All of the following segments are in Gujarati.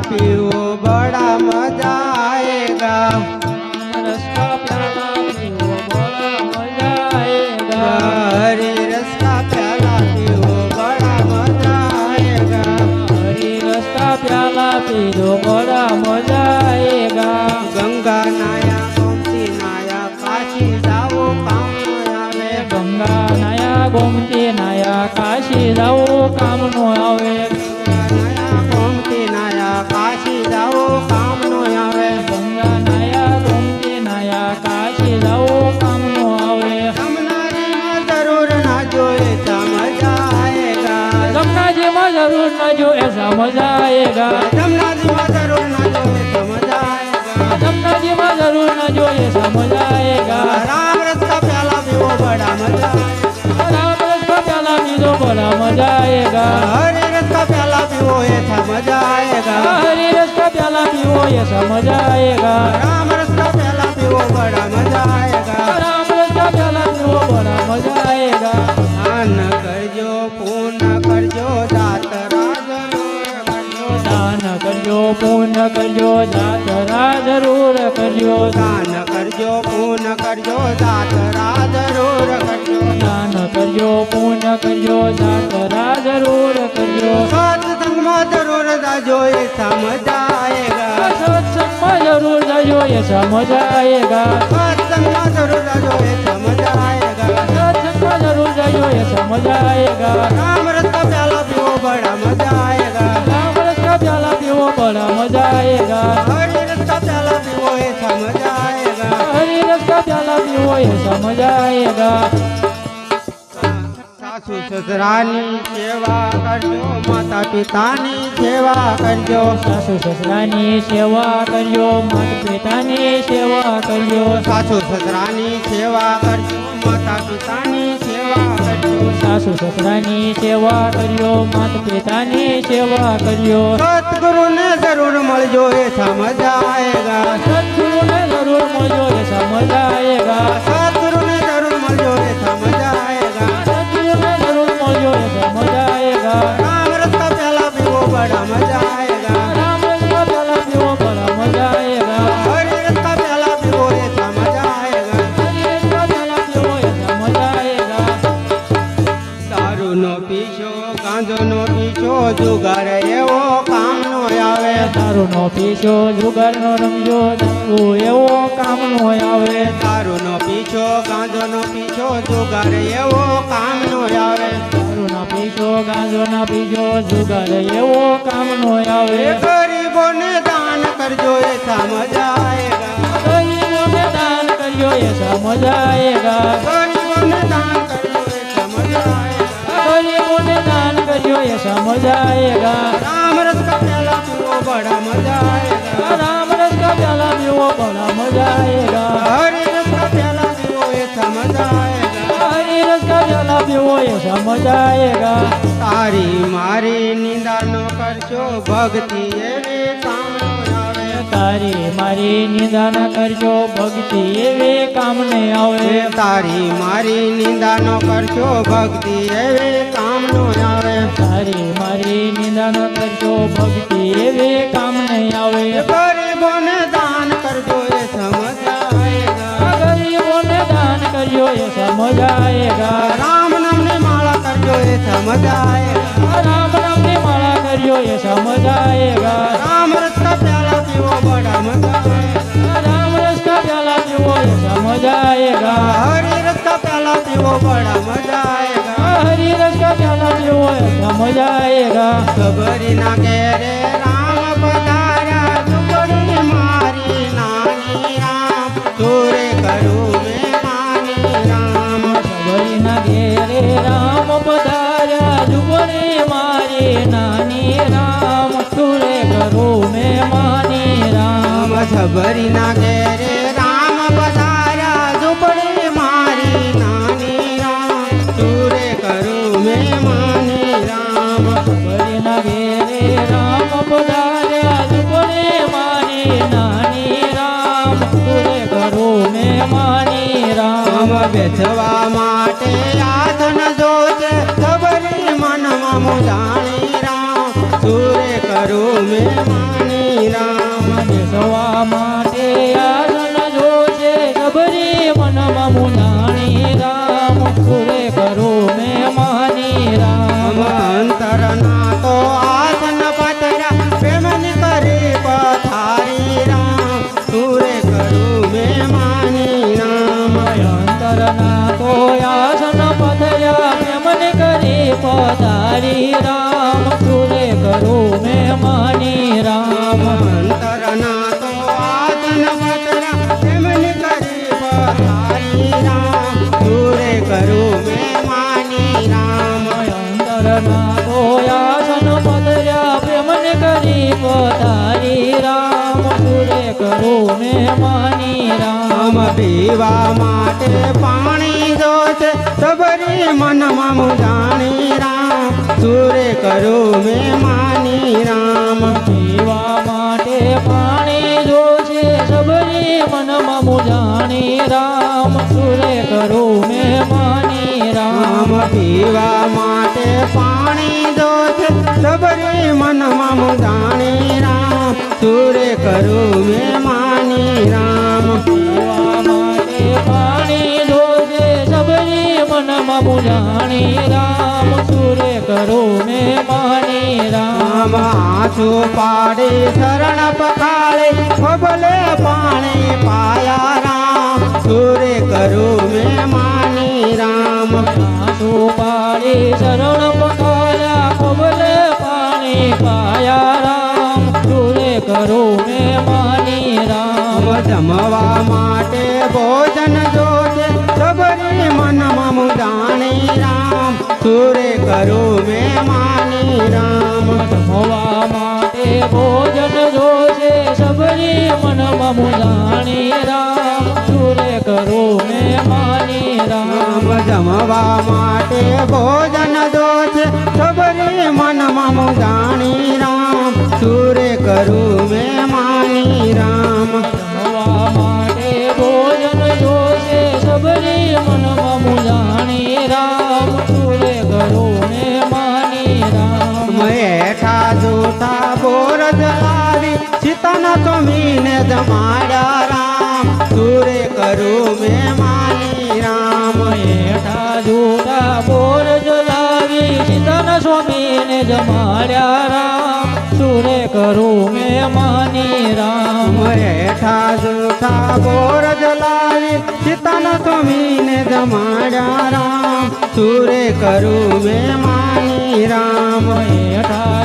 પીવો બડા મજા બરા મજા આયેગા હરે ગંગા નાયા ગોમતી નાયા કાશી જાઓ કામ આવે. ગંગા નાયા ગોમતી નાયા કાશી જાઓ કામ નો આવે करो ना जो ऐसा मजा आएगा जमुना जी में जरूर ना जो ऐसा मजा आएगा जमुना जी में जरूर ना जो ऐसा मजा आएगा राम रस का प्याला भी वो बड़ा मजा आएगा राम रस का प्याला भी वो बड़ा मजा आएगा हरे रस का प्याला भी वो ऐसा मजा आएगा हरे रस का प्याला भी वो ऐसा मजा आएगा राम रस का प्याला भी वो बड़ा मजा आएगा करो दात ज़रूर करो दान करो पून करो दात ज़रूर करो दान करो पून करो दात ज़रूर करो सत्संग ज़रूर दजो ये समझ आएगा सत्संग ज़रूर दजो ये समझ आएगा सत्संग ज़रूर दजो ये समझ आएगा सत्संग ज़रूर जो ये समझ आएगा राम रत्न प्याला पियो बड़ा मज़ा आएगा। समझ आएगा हरी रस्ता प्याला भी वो है समझ आएगा हरी रस्ता प्याला भी वो है समझ સાસુ સસરાની સેવા કરજો માતા પિતાની સેવા કરજો. સાસુ સસરાની સેવા કરજો માતા પિતાની સેવા કરજો. સાસુ સસરાની સેવા કરજો માતા પિતાની સાસુ સસરાની સેવા કર્યો માત પિતાની સેવા કરજો સતગુરુને જરૂર મળજો એ મજા આએગા સદગુરુને જરૂર મળજો એ સમજ આएगा સતગુરુને જરૂર મળજો એ મજા કામનો આવે તારું નો પીછો ગાંધો નો પીછો જુગાર એવો કામનો આવે. તારું નો પીછો ગાંધો નો પીછો જુગાર એવો કામનો આવે. ગરીબોને દાન કરજો એ સમજાયેગા ગરીબોને દાન કરજો એ સમજાયેગા ગરીબોને દાન કરજો એ સમજાયેગા ગરીબોને દાન કરજો એ સમજાયેગા રામ રસ કપેલા પીવો બડા મજા આયેગા वो बड़ा मजा आएगा हरे रस का प्याला पियो ऐसा मजा आएगा हरे रस का प्याला पियो ऐसा मजा आएगा तारी मारी निंदा नो करजो भक्ति एवे कामने આવે તારી મારી નિંદા ન કરજો ભક્તિ એવે કામને આવે તારી મારી નિંદા ન કરજો ભક્તિ એવે કામ સમજાય. રામ રામની માળા કર્યો એ સમજાયેગા રામ રસ કા પ્યાલા પીવો બડા મજા રામ રસ કા પ્યાલા પીવો એ સમજાયેગા હરી રસ કા પ્યાલા પીવો બડા મજા હરી રસ કા પ્યાલા પીવો એ સમજાયેગા ખબરી ના કે રામ ના ઘેરે રામ પધાર્યા નાની રામ. ચોરે કરું મેં માની રામ સબરીના ઘેરે રામ. રામ માની રામ. બેસવા માટે આસન જોશે સબરી મનમાં મુજાણી રામ. સુરે કરું મેં માની પીવા માટે પાણી જોશે સબરી મનમાં જાણી રામ. સુરે કરું મેં માની રામ. પીવા માટે પાણી જોશે સબરી મનમાં જાણી રામ. સુરે કરું મેં માની રામ. પીવા માટે પાણી જોશે સબરી મનમાં જાણી રામ. સુરે કરું આંસુ પાડે, શરણ પખાળે, ખોબલે પાણી પાયા રામ. સુરે કરું મેં માની રામ. આંસુ પાડી, શરણ પખાળ્યા કબલે પાણી પાયા રામ. સુરે કરું મેં માની રામ. જમવા માટે ભોજન જોજે સબરી મનમાં મુજાણી રામ. સુરે કરું મેં માની રામ. જમવા ભોજન જોશે સબરી મનમાં મુજાણી રામ. સુરે કરો મે માની રામ. જમવા માટે ભોજન જોશે સબરી મનમાં મુજાણી રામ. સુરે કરું જમાડ્યા રામ સુરે કરું મેં માની રામ. હેઠા જુદા બોર જલાવી સીતાના સ્વામીને જમાડ્યા રામ. સુરે કરું મેં માની રામ. મેઠા જૂઠા બોર જલાવી સીતાના સ્વામીને જમાડ્યા રામ. સુરે કરું મેં માની રામ. હેઠા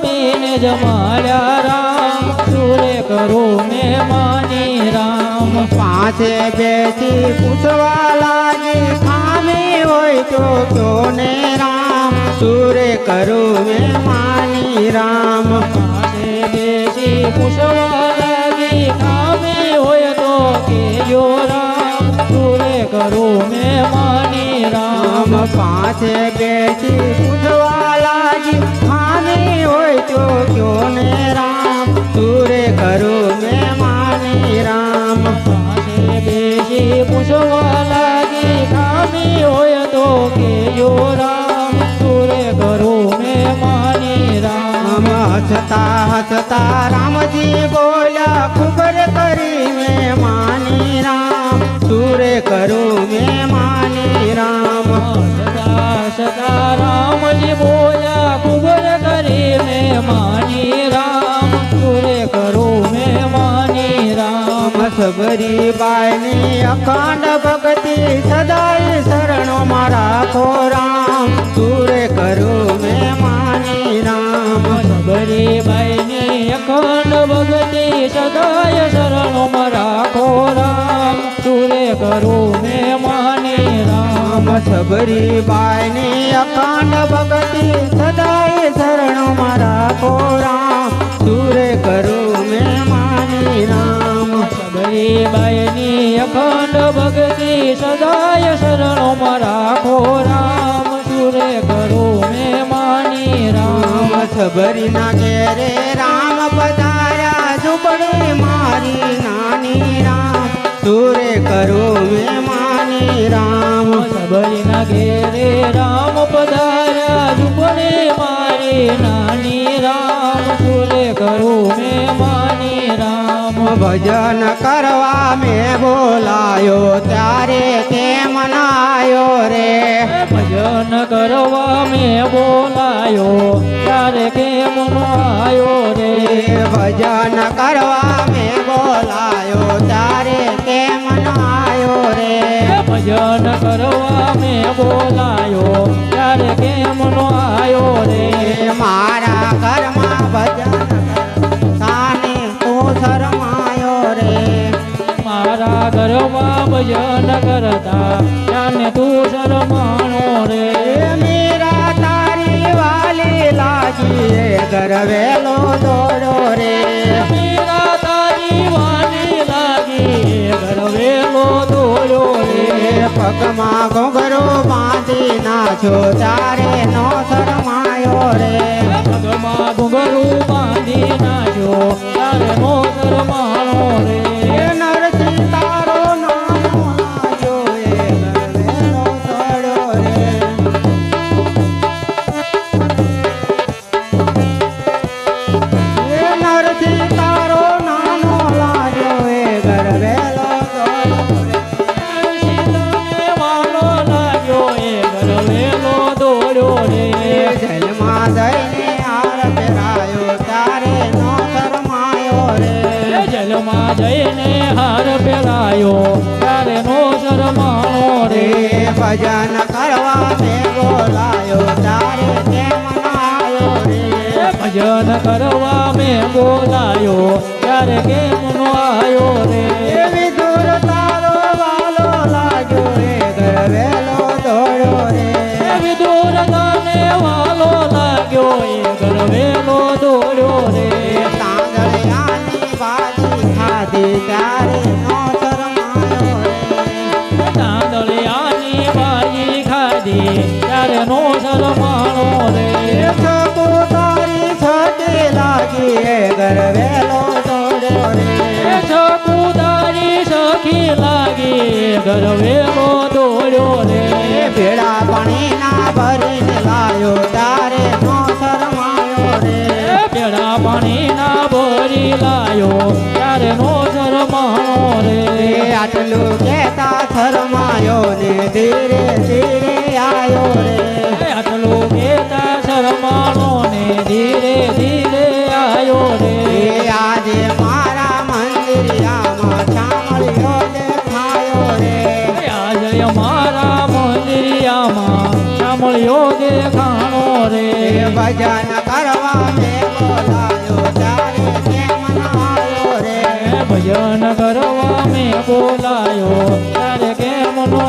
સ્વામીને જમાડ્યા રામ. સુરે કરો મેં માની રામ. પાસે બેસી પૂછવા લાગી ખામી હોય તો કયો ને રામ? સુરે કરો મેં માની રામ. પાસે બેસી પૂછવા લાગી ખામી હોય તો કેયો રામ. સુરે કરો મેં માની રામ પાસે બેસી પૂછવા હોય તો કયો રામ. તુરે કરું મેં રામ. પાસે બેસી પૂછવા તો કેજો રામ. તુરે કરું મેં માની રામ. હસતા રામજી સબરી બાયની અખંડ ભક્તિ સદાય શરણો મારા ખો રામ સુરે કરું મેં માની રામ. સબરી બાયની અખંડ ભક્તિ સદાય શરણો રાખો રામ સુરે કરું મેં માની રામ. સબરી બાયની અખંડ ભક્તિ સદાય શરણો મારા ખો રામ સબરી બાઈની અખંડ ભક્તિ સદાય શરણો રાખો રામ, સુરે કરો મેં માની રામ. રામ સબરીના ઘેરે રામ ભજન કરવા મેં બોલાયો ત્યારે તે મનાયો રે. ભજન કરવા મેં બોલાયો ત્યારે કેમ મનાયો રે. ભજન કરવા મેં બોલાયો ત્યારે તે મનાયો રે. ભજન કરવા મેં બોલાયો ત્યારે કેમ મનાયો રે. મારા ભજન કરતા જાને તું શરમાણો રે. મીરા તારી વાલી લાગી ગરવેલો દોડો રે. મીરા તારી વાલી લાગી ગરવેલો દોડો રે. પગમાં ઘોઘરો બાંધી નાખો તારે નો શરમાયો રે. પગમાં ઘૂંઘરું બાંધી નાખ્યો પહેરાયો ત્યારે નો શરમાણો રે. ભજન કરવા મેં બોલાયો તારે રે. ભજન કરવા મેં બોલાયો ત્યારે કેમ નો આવ્યો રે. એ ગરવેલો દોડ્યો રે. એ સખી લાગી ગરવેલો દોડ્યો રે. એ ભેળા પાણીના ભરીને લાયો તારે નો શરમાયો રે. એ પાણી ના ભરી લાયો ત્યારે નો શરમાણો રે. આટલું કેતા શરમાયો ને ધીરે ભજન કરવા મે બોલાયો તારે છે મનવાયો રે. કેમ નો